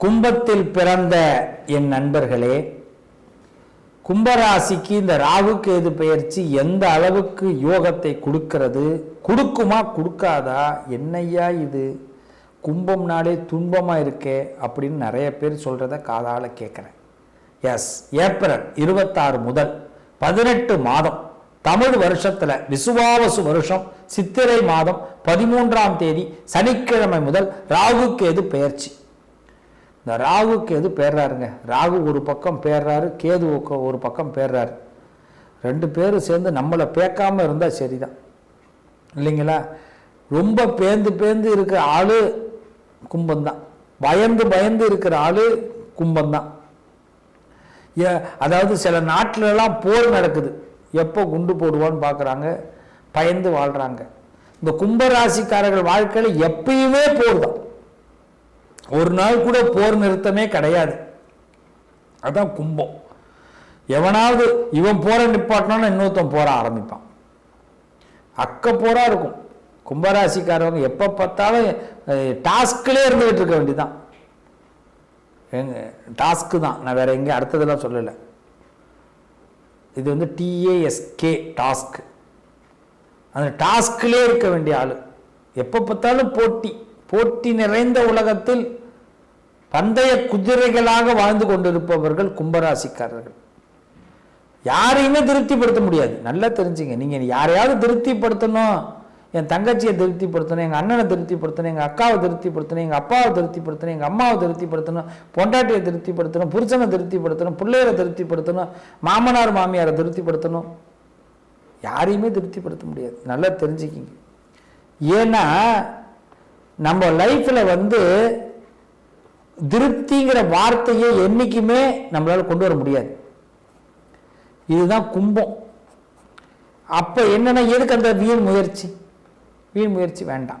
கும்பத்தில் பிறந்த என் நண்பர்களே கும்பராசிக்கு இந்த ராகு கேது எந்த அளவுக்கு யோகத்தை கொடுக்கிறது கொடுக்குமா கொடுக்காதா என்னய்யா இது கும்பம்னாலே துன்பமாக இருக்கே அப்படின்னு நிறைய பேர் சொல்கிறத காதால கேட்குறேன் எஸ் ஏப்ரல் இருபத்தாறு முதல் பதினெட்டு மாதம் தமிழ் வருஷத்தில் விசுவாவசு வருஷம் சித்திரை மாதம் பதிமூன்றாம் தேதி சனிக்கிழமை முதல் ராகு கேது பெயர்ச்சி? இந்த ராகு கேது பேர்றாருங்க. ராகு ஒரு பக்கம் பேர்றாரு கேது ஒரு பக்கம் பேர்றாரு. ரெண்டு பேரும் சேர்ந்து நம்மளை பேக்காம இருந்தால் சரிதான். இல்லைங்களா? ரொம்ப பேந்து பேந்து இருக்கிற ஆளு கும்பந்தான் பயந்து பயந்து இருக்கிற ஆளு கும்பந்தான் ஏ அதாவது சில நாட்டிலலாம் போர் நடக்குது. எப்போ குண்டு போடுவான்னு பார்க்குறாங்க பயந்து வாழ்கிறாங்க இந்த கும்பராசிக்காரர்கள் வாழ்க்கையில் எப்பயுமே போர் தான். ஒரு நாள் கூட போர் நிறுத்தமே கிடையாது. அதான் கும்பம். எவனாவது இவன் போற நிப்பாட்டினான்னு இன்னொருத்தன் போற ஆரம்பிப்பான். அக்க போரா இருக்கும். கும்பராசிக்காரவங்க எப்போ பார்த்தாலும் டாஸ்க்லேயே இருந்துகிட்டு இருக்க வேண்டிதான் எங்க டாஸ்க்கு தான். நான் வேற எங்கேயும் அடுத்ததெல்லாம் சொல்லலை. இது வந்து டிஏஎஸ்கே டாஸ்க். அந்த டாஸ்க்லேயே இருக்க வேண்டிய ஆள். எப்போ பார்த்தாலும் போட்டி. போட்டி நிறைந்த உலகத்தில் பந்தய குதிரைகளாக வாழ்ந்து கொண்டிருப்பவர்கள் கும்பராசிக்காரர்கள். யாரையுமே திருப்திப்படுத்த முடியாது. நல்லா தெரிஞ்சுங்க. நீங்கள் யாரையாவது திருப்திப்படுத்தணும். என் தங்கச்சியை திருப்திப்படுத்தணும். எங்கள் அண்ணனை திருப்திப்படுத்தணும். எங்கள் அக்காவை திருப்திப்படுத்தணும். எங்கள் அப்பாவை திருப்திப்படுத்தணும். எங்கள் அம்மாவை திருப்திப்படுத்தணும். பொண்டாட்டியை திருப்திப்படுத்தணும். புருஷனை திருப்திப்படுத்தணும். பிள்ளையரை திருப்திப்படுத்தணும். மாமனார் மாமியாரை திருப்திப்படுத்தணும். யாரையுமே திருப்திப்படுத்த முடியாது. நல்லா தெரிஞ்சுக்கிங்க. ஏன்னா நம்ம லைஃப்பில் வந்து திருப்திங்கிற வார்த்தையை என்னைக்குமே நம்மளால் கொண்டு வர முடியாது. இதுதான் கும்பம். அப்போ என்னென்னா எதுக்கு அந்த வீண் முயற்சி? வீண் முயற்சி வேண்டாம்.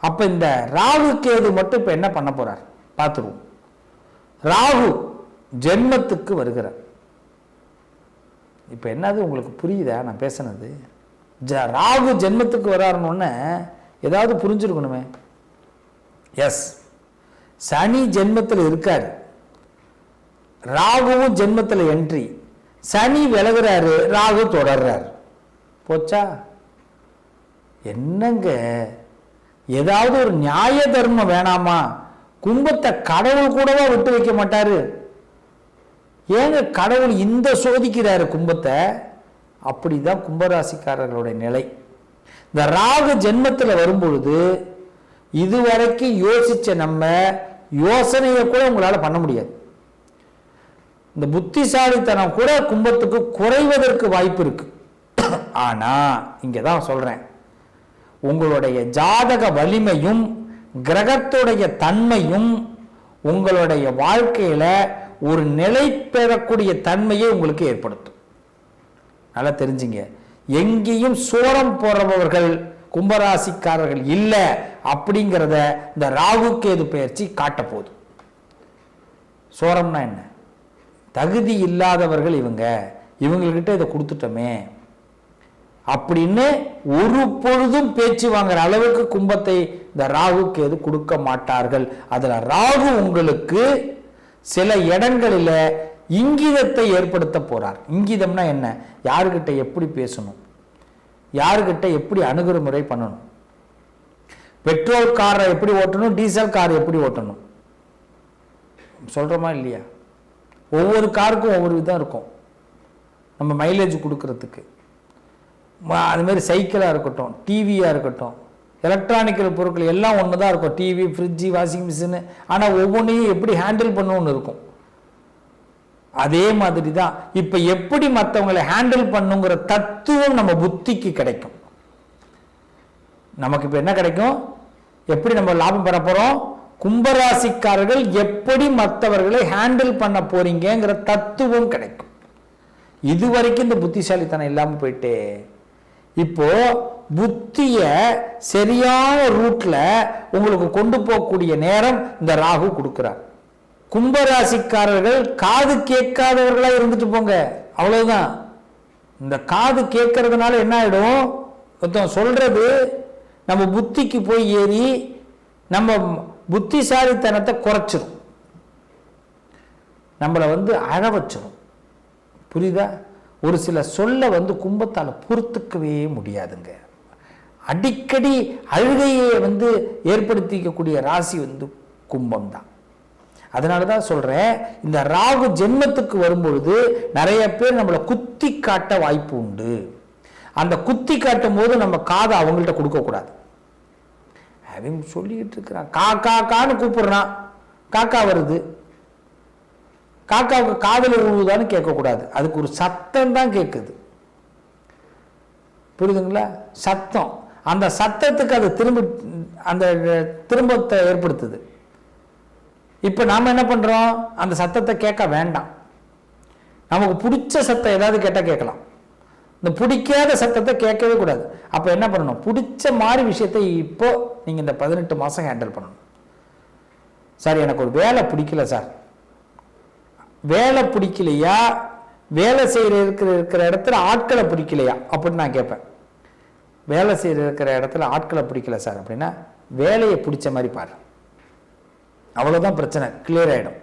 அப்போ இந்த ராகு கேது மட்டும் இப்போ என்ன பண்ண போறார்? பார்த்துருவோம். ராகு ஜென்மத்துக்கு வருகிறார். இப்போ என்னது உங்களுக்கு புரியுதா? நான் பேசுனது. ஜ- ராகு ஜென்மத்துக்கு வராருன்னு ஏதாவது புரிஞ்சிருக்கணுமே. எஸ் சனி ஜென்மத்தில் இருக்கார். ராகுவும் ஜென்மத்தில் என்ட்ரி சனி விலகுறாரு ராகு தொடர்றாரு. போச்சா? என்னங்க? ஏதாவது ஒரு நியாய தர்மம் வேணாமா? கும்பத்தை கடவுள் கூடவா விட்டு வைக்க மாட்டாரு? ஏங்க கடவுள் இந்த சோதிக்கிறாரு கும்பத்தை? அப்படிதான் கும்பராசிக்காரர்களுடைய நிலை. இந்த ராகு ஜென்மத்தில் வரும்பொழுது இதுவரைக்கும் யோசிச்ச நம்ம யோசனையை கூட உங்களால் பண்ண முடியாது. இந்த புத்திசாலித்தனம் கூட கும்பத்துக்கு குறைவதற்கு வாய்ப்பு இருக்கு. ஆனால் இங்கே தான் சொல்கிறேன் உங்களுடைய ஜாதக வலிமையும் கிரகத்துடைய தன்மையும் உங்களுடைய வாழ்க்கையில் ஒரு நிலை பெறக்கூடிய தன்மையை உங்களுக்கு ஏற்படுத்தும். நல்லா தெரிஞ்சுங்க. எங்கேயும் சோரம் போடுறவர்கள் கும்பராசிக்காரர்கள் இல்லை அப்படிங்கிறத இந்த ராகு கேது பயிற்சி காட்ட சோரம்னா என்ன? தகுதி இல்லாதவர்கள் இவங்க. இவங்கக்கிட்ட இதை கொடுத்துட்டோமே. அப்படின்னு ஒரு பொழுதும் பேச்சு வாங்குற அளவுக்கு கும்பத்தை இந்த ராகு கேது கொடுக்க மாட்டார்கள். அதுல ராகு உங்களுக்கு சில இடங்களில இங்கிதத்தை ஏற்படுத்த போறார். இங்கிதம்னா என்ன? யாருக்கிட்ட எப்படி பேசணும்? யாருக்கிட்ட எப்படி அணுகுற முறை பண்ணணும்? பெட்ரோல் காரை எப்படி ஓட்டணும்? டீசல் கார் எப்படி ஓட்டணும்? சொல்கிறோமா இல்லையா? ஒவ்வொரு காருக்கும் ஒவ்வொரு விதம் இருக்கும். நம்ம மைலேஜ் கொடுக்கறதுக்கு. அதுமாரி சைக்கிளாக இருக்கட்டும் டிவியாக இருக்கட்டும் எலக்ட்ரானிக்கல் பொருட்கள் எல்லாம் ஒன்று தான் இருக்கும் டிவி ஃப்ரிட்ஜு வாஷிங் மிஷினு ஆனால் ஒவ்வொன்றையும் எப்படி ஹேண்டில் பண்ணணும்னு இருக்கும். அதே மாதிரி தான் இப்போ எப்படி மற்றவங்களை ஹேண்டில் பண்ணுங்கிற தத்துவம் நம்ம புத்திக்கு கிடைக்கும். நமக்கு இப்போ என்ன கிடைக்கும்? எப்படி நம்ம லாபம் பெற போகிறோம் கும்பராசிக்காரர்கள் எப்படி மற்றவர்களை ஹேண்டில் பண்ண போறீங்கிற தத்துவம் கிடைக்கும். இது வரைக்கும் இந்த புத்திசாலித்தனம் இல்லாமல் போயிட்டு. இப்போ புத்திய சரியான ரூட்ல உங்களுக்கு கொண்டு போகக்கூடிய நேரம் இந்த ராகு கொடுக்குறார். கும்பராசிக்காரர்கள் காது கேட்காதவர்களா இருந்துட்டு போங்க. அவ்வளவுதான். இந்த காது கேட்கறதுனால என்ன ஆயிடும்? ஒருத்தன் சொல்றது நம்ம புத்திக்கு போய் ஏறி நம்ம புத்திசாலித்தனத்தை குறைச்சிரும். நம்மளை வந்து அழ வச்சிரும். புரியுதா? ஒரு சில சொல்ல வந்து கும்பத்தால் பொறுத்துக்கவே முடியாதுங்க. அடிக்கடி அழுகையை வந்து ஏற்படுத்திக்கக்கூடிய ராசி வந்து கும்பம் தான் அதனால தான் சொல்கிறேன் இந்த ராகு ஜென்மத்துக்கு வரும்பொழுது நிறைய பேர் நம்மளை குத்தி காட்ட வாய்ப்பு உண்டு. அந்த குத்தி காட்டும் போது நம்ம காதை அவங்கள்ட்ட கொடுக்கக்கூடாது அப்படின்னு சொல்லிக்கிட்டு இருக்கிறான். கா கா கான்னு கூப்பிடுறான். காக்கா வருது. காக்காவுக்கு காதில் விழுவுதான்னு கேட்கக்கூடாது அதுக்கு ஒரு சத்தம் தான் கேட்குது. புரியுதுங்களா? சத்தம். அந்த சத்தத்துக்கு அது திரும்ப அந்த திரும்பத்தை ஏற்படுத்துது. இப்போ நாம் என்ன பண்ணுறோம் அந்த சத்தத்தை கேட்க வேண்டாம். நமக்கு பிடிச்ச சத்தம் ஏதாவது கேட்டால் கேட்கலாம். இந்த பிடிக்காத சத்தத்தை கேட்கவே கூடாது. அப்போ என்ன பண்ணணும்? பிடிச்ச மாதிரி விஷயத்தை இப்போ நீங்கள் இந்த பதினெட்டு மாதம் ஹேண்டில் பண்ணணும். சார் எனக்கு ஒரு வேலை பிடிக்கல சார். வேலை பிடிக்கலையா? வேலை செய்கிற இருக்கிற இருக்கிற இடத்துல ஆட்களை பிடிக்கலையா? அப்படின்னு நான் கேட்பேன். வேலை செய்கிற இருக்கிற இடத்துல ஆட்களை பிடிக்கல சார் அப்படின்னா வேலையை பிடிச்ச மாதிரி பாரு. அவ்வளோதான் பிரச்சனை கிளியர் ஆகிடும்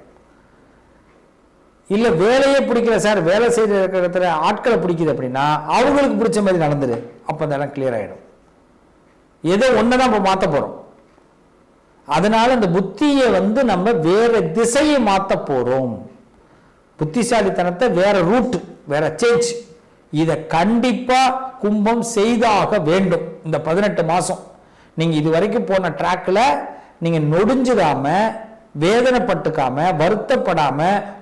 இல்லை வேலையே பிடிக்கல சார் வேலை செய்கிற இடத்துல ஆட்களை பிடிக்குது அப்படின்னா அவங்களுக்கு பிடிச்ச மாதிரி நடந்துரு. அப்போ அந்த இடம் கிளியர் ஆகிடும் ஏதோ ஒன்று தான் இப்போ மாற்ற போகிறோம் அதனால இந்த புத்தியை வந்து நம்ம வேற திசையை மாற்ற போகிறோம் புத்திசாலித்தனத்தை வேற ரூட் வேற சேஞ்ச் இதை கண்டிப்பாக கும்பம் செய்தாக வேண்டும். இந்த பதினெட்டு மாதம் நீங்கள் இது வரைக்கும் போன ட்ராக்கில் நீங்கள் நொடிஞ்சிடாம வேதனைப்பட்டுக்காம வருத்தப்படாம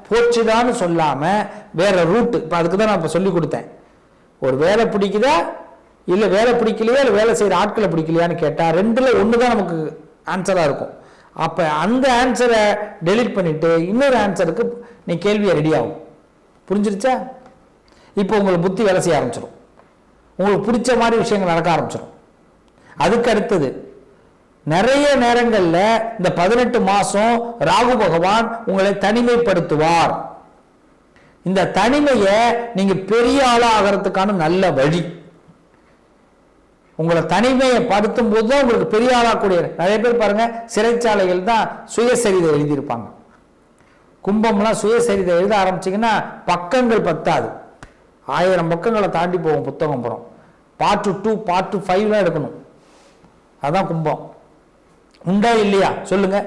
போச்சுதான்னு சொல்லாமல் வேற ரூட்டு இப்போ அதுக்கு தான் நான் இப்போ சொல்லி கொடுத்தேன். ஒரு வேலை பிடிக்குதா? இல்லை வேலை பிடிக்கலையா? இல்லை வேலை செய்கிற ஆட்களை பிடிக்கலையான்னு கேட்டால் ரெண்டில் ஒன்று தான் நமக்கு ஆன்சராக இருக்கும். அப்போ அந்த ஆன்சரை டெலீட் பண்ணிவிட்டு இன்னொரு ஆன்சருக்கு நீ கேள்வியை ரெடி ஆகும். புரிஞ்சிருச்சா? இப்போ உங்களுக்கு புத்தி வேலை செய்ய ஆரம்பிச்சிடும் உங்களுக்கு பிடிச்ச மாதிரி விஷயங்கள் நடக்க ஆரம்பிச்சிடும் அதுக்கு அடுத்தது நிறைய நேரங்களில் இந்த பதினெட்டு மாதம் ராகு பகவான் உங்களை தனிமைப்படுத்துவார். இந்த தனிமையை நீங்க பெரிய ஆளா ஆகிறதுக்கான நல்ல வழி. உங்களை தனிமையை படுத்தும் போது தான் உங்களுக்கு பெரிய ஆளாக்கூடிய நிறைய பேர் பாருங்க சிறைச்சாலைகள் தான் சுயசரிதை எழுதியிருப்பாங்க. கும்பம்லாம் சுயசரிதை எழுத ஆரம்பிச்சிங்கன்னா பக்கங்கள் பத்தாது. ஆயிரம் பக்கங்களை தாண்டி போகும் புத்தகம் புறம் பார்ட்டு டூ பார்ட்டு ஃபைவ்லாம் எடுக்கணும். அதுதான் கும்பம். உண்டா இல்லையா? சொல்லுங்க.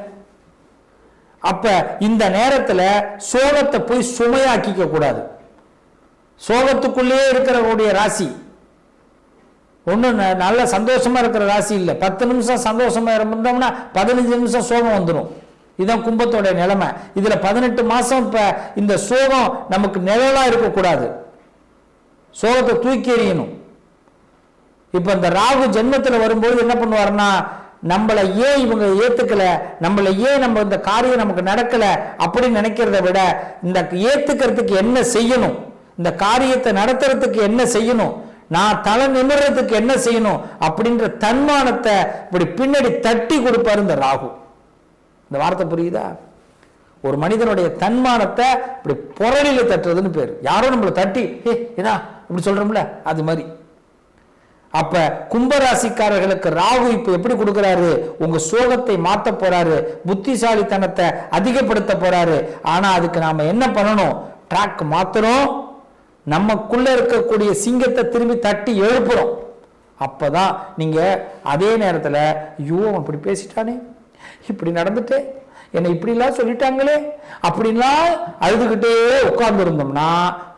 அப்ப இந்த நேரத்தில் சோகத்தை போய் சுமையாக்கிக்க கூடாது. சோகத்துக்குள்ளேயே இருக்கிறவருடைய ராசி. ஒன்றும் நல்ல சந்தோஷமா இருக்கிற ராசி இல்லை. பத்து நிமிஷம் சந்தோஷமா இருந்தோம்னா பதினஞ்சு நிமிஷம் சோகம் வந்துடும் இதுதான் கும்பத்தோடைய நிலைமை. இதில் பதினெட்டு மாதம் இப்போ இந்த சோகம் நமக்கு நிழலாக இருக்கக்கூடாது. சோகத்தை தூக்கி எறியணும். இப்போ இந்த ராகு ஜென்மத்தில் வரும்போது என்ன பண்ணுவாருன்னா நம்மளை ஏன் இவங்க ஏத்துக்கல? நம்மளை ஏன் நம்ம இந்த காரியம் நமக்கு நடக்கல அப்படின்னு நினைக்கிறத விட இந்த ஏத்துக்கிறதுக்கு என்ன செய்யணும்? இந்த காரியத்தை நடத்துறதுக்கு என்ன செய்யணும்? நான் தலை நிமிடுறதுக்கு என்ன செய்யணும்? அப்படின்ற தன்மானத்தை இப்படி பின்னாடி தட்டி கொடுப்பாரு இந்த ராகு. இந்த வார்த்தை புரியுதா? ஒரு மனிதனுடைய தன்மானத்தை இப்படி புரளியில தட்டுறதுன்னு பேர். யாரோ நம்மளை தட்டி ஏ ஏதா இப்படி சொல்றோம்ல அது மாதிரி. அப்ப கும்பராசிக்காரர்களுக்கு ராகு இப்ப எப்படி கொடுக்கிறாரு? உங்க சோகத்தை மாத்த போறாரு. புத்திசாலித்தனத்தை அதிகப்படுத்த போறாரு. ஆனா அதுக்கு நாம என்ன பண்ணணும்? ட்ராக் மாத்துறோம். நமக்குள்ள இருக்கக்கூடிய சிங்கத்தை திரும்பி தட்டி எழுப்புறோம். அப்பதான் நீங்க அதே நேரத்துல ஐயோ அவன் இப்படி பேசிட்டானே. இப்படி நடந்துட்டே. என்னை இப்படிலாம் சொல்லிட்டாங்களே. அப்படின்லாம் அழுதுகிட்டே உட்கார்ந்து இருந்தோம்னா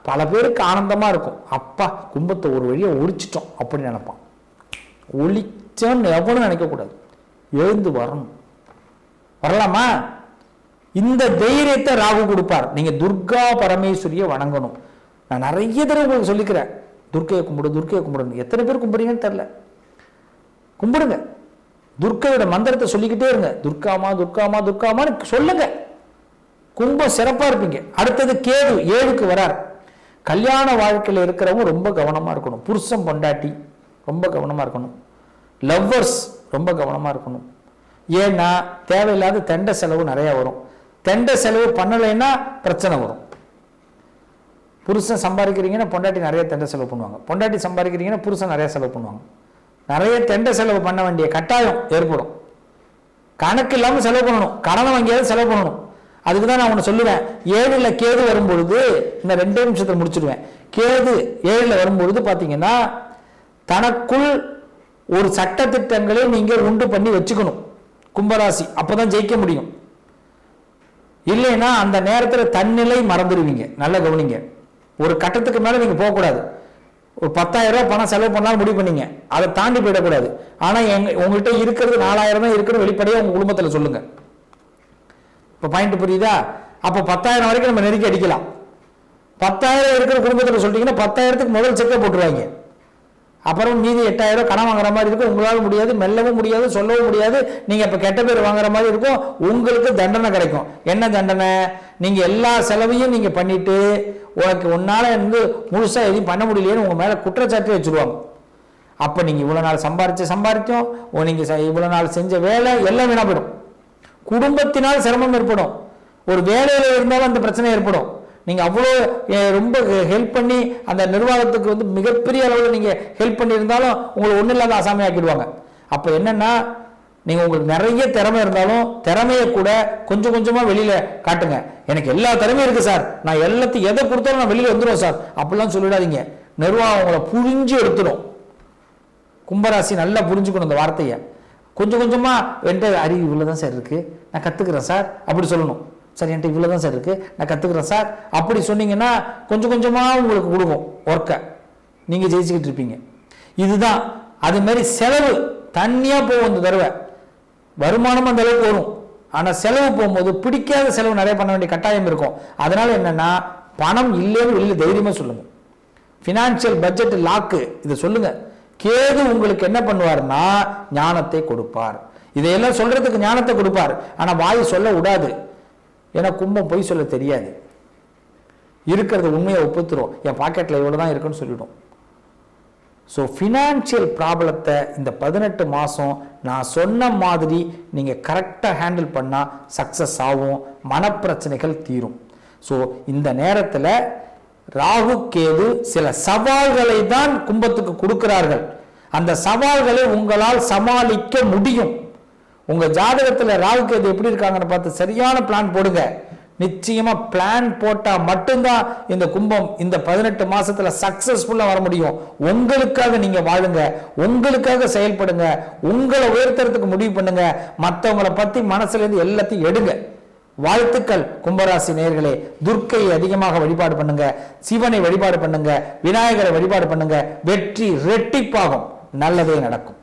பல பேருக்கு ஆனந்தமா இருக்கும். அப்பா கும்பத்தை ஒரு வழியை ஒழிச்சிட்டோம் அப்படின்னு நினைப்பான். ஒழிச்சோன்னு எவனும் நினைக்கக்கூடாது. எழுந்து வரணும். வரலாமா? இந்த தைரியத்தை ராகு கொடுப்பார். நீங்க துர்கா பரமேஸ்வரியை வணங்கணும். நான் நிறைய தடவை உங்களுக்கு சொல்லிக்கிறேன். துர்க்கையை கும்பிடு துர்க்கையை கும்பிடுன்னு. எத்தனை பேர் கும்பிடுறீங்கன்னு தெரில கும்பிடுங்க. துர்க்கையோட மந்திரத்தை சொல்லிக்கிட்டே இருங்க. துர்காமா துர்காமா துர்காமான்னு சொல்லுங்க. கும்பம் சிறப்பா இருப்பீங்க. அடுத்தது கேது ஏழுக்கு வரார். கல்யாண வாழ்க்கையில் இருக்கிறவங்க ரொம்ப கவனமாக இருக்கணும். புருஷன் பொண்டாட்டி ரொம்ப கவனமாக இருக்கணும். லவ்வர்ஸ் ரொம்ப கவனமாக இருக்கணும். ஏன்னா தேவையில்லாத தெண்ட செலவு நிறையா வரும். தெண்ட செலவு பண்ணலைன்னா பிரச்சனை வரும். புருஷன் சம்பாதிக்கிறீங்கன்னா பொண்டாட்டி நிறைய தெண்ட செலவு பண்ணுவாங்க. பொண்டாட்டி சம்பாதிக்கிறீங்கன்னா புருஷன் நிறைய செலவு பண்ணுவாங்க. நிறைய தெண்ட செலவு பண்ண வேண்டிய கட்டாயம் ஏற்படும். கணக்கு இல்லாமல் செலவு பண்ணணும். கடனை வாங்கியாவது செலவு பண்ணணும். அதுக்கு தான் நான் ஒன்று சொல்லுவேன். ஏழுல கேது வரும்பொழுது இந்த ரெண்டே நிமிஷத்தில் முடிச்சிடுவேன். கேது ஏழுல வரும்பொழுது பார்த்தீங்கன்னா தனக்குள் ஒரு சட்டத்திட்டங்களை நீங்கள் உண்டு பண்ணி வச்சுக்கணும். கும்பராசி அப்பதான் ஜெயிக்க முடியும். இல்லைன்னா அந்த நேரத்தில் தன்னிலை மறந்துடுவீங்க. நல்ல கவனிங்க. ஒரு கட்டத்துக்கு மேலே நீங்கள் போகக்கூடாது. ஒரு பத்தாயிரம் ரூபாய் பணம் செலவு பண்ணாலும் முடிவு பண்ணீங்க. அதை தாண்டி போயிடக்கூடாது. ஆனால் எங்க உங்கள்கிட்ட இருக்கிறது நாலாயிரம் தான் இருக்குன்னு வெளிப்படையாக உங்கள் குடும்பத்தில் சொல்லுங்கள் இப்போ பாயிண்ட் புரியுதா? அப்போ பத்தாயிரம் வரைக்கும் நம்ம நெருக்கி அடிக்கலாம். பத்தாயிரம் இருக்கிற குடும்பத்தில் சொல்லிட்டீங்கன்னா பத்தாயிரத்துக்கு முதல் செக்கை போட்டுருவாங்க. அப்புறம் மீதி எட்டாயிரம் கடன் வாங்குற மாதிரி இருக்கும். உங்களால் முடியாது மெல்லவும் முடியாது சொல்லவும் முடியாது. நீங்கள் இப்போ கெட்ட பேர் வாங்குற மாதிரி இருக்கும். உங்களுக்கு தண்டனை கிடைக்கும். என்ன தண்டனை? நீங்கள் எல்லா செலவையும் நீங்கள் பண்ணிட்டு உனக்கு உன்னால் வந்து முழுசாக எதுவும் பண்ண முடியலையேன்னு உங்கள் மேலே குற்றச்சாட்டு வச்சுருவாங்க. அப்போ நீங்கள் இவ்வளோ நாள் சம்பாரித்து சம்பாரித்தோம் ஓ, இவ்வளோ நாள் செஞ்ச வேலை எல்லாம் வீணா போயிடும். குடும்பத்தினால் சிரமம் ஏற்படும். ஒரு வேலையில் இருந்தாலும் அந்த பிரச்சனை ஏற்படும். நீங்கள் அவ்வளோ ரொம்ப ஹெல்ப் பண்ணி அந்த நிர்வாகத்துக்கு வந்து மிகப்பெரிய அளவில் நீங்கள் ஹெல்ப் பண்ணியிருந்தாலும் உங்களை ஒன்றும் இல்லாத அசாமி ஆக்கிடுவாங்க. அப்போ என்னென்னா நீங்கள் உங்களுக்கு நிறைய திறமை இருந்தாலும் திறமையை கூட கொஞ்சம் கொஞ்சமாக வெளியில் காட்டுங்க. எனக்கு எல்லா திறமையும் இருக்குது சார். நான் எல்லாத்தையும் எதை கொடுத்தாலும் நான் வெளியில் வந்துடுவோம் சார். அப்படிலாம் சொல்லிடாதீங்க. நிர்வாகம் உங்களை புரிஞ்சு எடுத்துடும். கும்பராசி நல்லா புரிஞ்சுக்கணும் இந்த வார்த்தையை. கொஞ்சம் கொஞ்சமாக என்கிட்ட அறிவு இவ்வளோ தான் சார் இருக்குது நான் கற்றுக்குறேன் சார் அப்படி சொல்லணும். சார் என்கிட்ட இவ்வளோ தான் சார் இருக்குது நான் கற்றுக்குறேன் சார் அப்படி சொன்னீங்கன்னா கொஞ்சம் கொஞ்சமாக உங்களுக்கு கொடுக்கும் ஒர்க்கை நீங்கள் ஜெயிச்சுக்கிட்டு இருப்பீங்க. இதுதான். அதுமாரி செலவு தண்ணியாக போகும் இந்த தடவை. வருமானம் அந்த அளவுக்கு வரும். ஆனால் செலவு போகும்போது பிடிக்காத செலவு நிறைய பண்ண வேண்டிய கட்டாயம் இருக்கும். அதனால் என்னென்னா பணம் இல்லைன்னு வெளியில் தைரியமாக சொல்லுங்கள் ஃபினான்ஷியல் பட்ஜெட் லாக்கு இதை சொல்லுங்கள் கேது உங்களுக்கு என்ன பண்ணுவார்னா ஞானத்தை கொடுப்பார். இதையெல்லாம் சொல்றதுக்கு ஞானத்தை கொடுப்பார். ஆனா வாய் சொல்ல விடாது. ஏன்னா கும்பம் பொய் சொல்ல தெரியாது. இருக்கிறது உண்மையை ஒப்புத்துரும். என் பாக்கெட்டில் இவ்வளோ தான் இருக்குன்னு சொல்லிவிடும் ஸோ ஃபினான்ஷியல் ப்ராப்ளத்தை இந்த பதினெட்டு மாதம் நான் சொன்ன மாதிரி நீங்கள் கரெக்டாக ஹேண்டில் பண்ணால் சக்ஸஸ் ஆகும். மனப்பிரச்சனைகள் தீரும். ஸோ இந்த நேரத்தில் ராகு கேது சில சவால்களை தான் கும்பத்துக்கு கொடுக்கிறார்கள். அந்த சவால்களை உங்களால் சமாளிக்க முடியும். உங்க ஜாதகத்தில் ராகு கேது எப்படி இருக்காங்கன்னு பார்த்து சரியான பிளான் போடுங்க. நிச்சயமா பிளான் போட்டா மட்டும்தான் இந்த கும்பம் இந்த பதினெட்டு மாசத்துல சக்சஸ்ஃபுல்லா வர முடியும். உங்களுக்காக நீங்க வாழுங்க. உங்களுக்காக செயல்படுங்க. உங்களை உயர்த்துறதுக்கு முடிவு பண்ணுங்க. மற்றவங்களை பத்தி மனசுல இருந்து எல்லாத்தையும் எடுங்க. வாழ்த்துக்கள் கும்பராசி நேர்களே துர்க்கையை அதிகமாக வழிபாடு பண்ணுங்க. சிவனை வழிபாடு பண்ணுங்க. விநாயகரை வழிபாடு பண்ணுங்க. வெற்றி ரெட்டிப்பாகும் நல்லதே நடக்கும்.